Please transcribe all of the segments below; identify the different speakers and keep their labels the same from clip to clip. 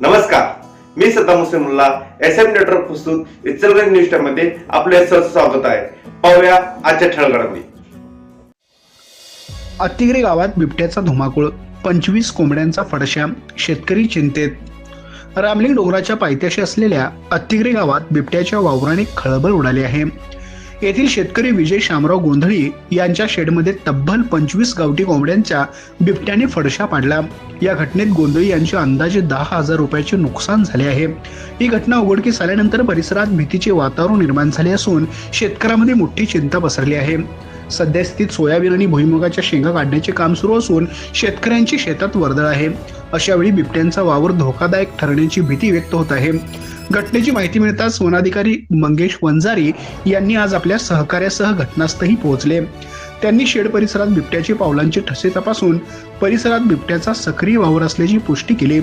Speaker 1: नमस्कार. मी Saddam Hussain S M network प्रस्तुत इचलगंज न्यूज टाइममध्ये आपले सहर्ष स्वागत आहे. पाहूया आजच्या ठळगडामध्ये
Speaker 2: अतिग्रे गावात बिबट्याचा धुमाकूळ पंचवीस कोंबड्यांचा फडशा शेतकरी चिंतेत. रामलिंग डोंगराच्या पायथ्याशी असलेल्या अतिग्रे गावात बिबट्याच्या वावराने खळबळ उडाली आहे. येथील शेतकरी विजय शामराव गोंधळी यांच्या शेडमध्ये तब्बल पंचवीस गावठी कोंबड्यांच्या बिबट्याने फडशा पाडला. या घटनेत गोंधळी यांचे अंदाजे दहा हजार रुपयाचे नुकसान झाले आहे. ही घटना उघडकीस आल्यानंतर परिसरात भीतीचे वातावरण निर्माण झाले असून शेतकऱ्यामध्ये मोठी चिंता पसरली आहे. सध्या स्थितीत सोयाबीन आणि भुईमुगाच्या शेंगा काढण्याचे काम सुरू असून शेतकऱ्यांची शेतात वर्दळ आहे. अशावेळी बिबट्यांचा वावर धोकादायक ठरण्याची भीती व्यक्त होत आहे. घटनेची माहिती मिळताच वनाधिकारी मंगेश वंजारी यांनी आज आपल्या सहकार्यासह घटनास्थळी पोहोचले. त्यांनी शेड परिसरात बिबट्याचे पावलांचे ठसे तपासून परिसरात बिबट्याचा सक्रिय वावर असल्याची पुष्टी केली.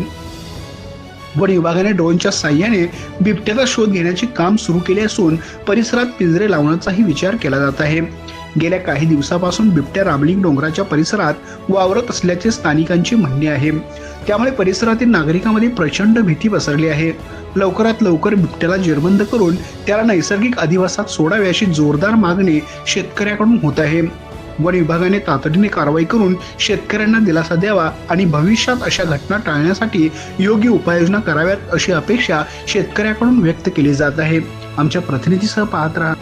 Speaker 2: वन विभागाने ड्रोनच्या साह्याने बिबट्याचा शोध घेण्याचे काम सुरू केले असून परिसरात पिंजरे लावण्याचाही विचार केला जात आहे. गेल्या काही दिवसापासून बिबट्या रामलिंग डोंगराच्या परिसरात वावरत असल्याचे स्थानिकांचे म्हणणे आहे. त्यामुळे परिसरातील नागरिकांमध्ये प्रचंड भीती पसरली आहे. लवकरात लवकर बिबट्याला जेरबंद करून त्याला नैसर्गिक अधिवासात सोडावे अशी जोरदार मागणी शेतकऱ्याकडून होत आहे. वन विभागाने तातडीने कारवाई करून शेतकऱ्यांना दिलासा द्यावा आणि भविष्यात अशा घटना टाळण्यासाठी योग्य उपाययोजना कराव्यात अशी अपेक्षा शेतकऱ्याकडून व्यक्त केली जात आहे. आमच्या प्रतिनिधीसह पाहत राहा.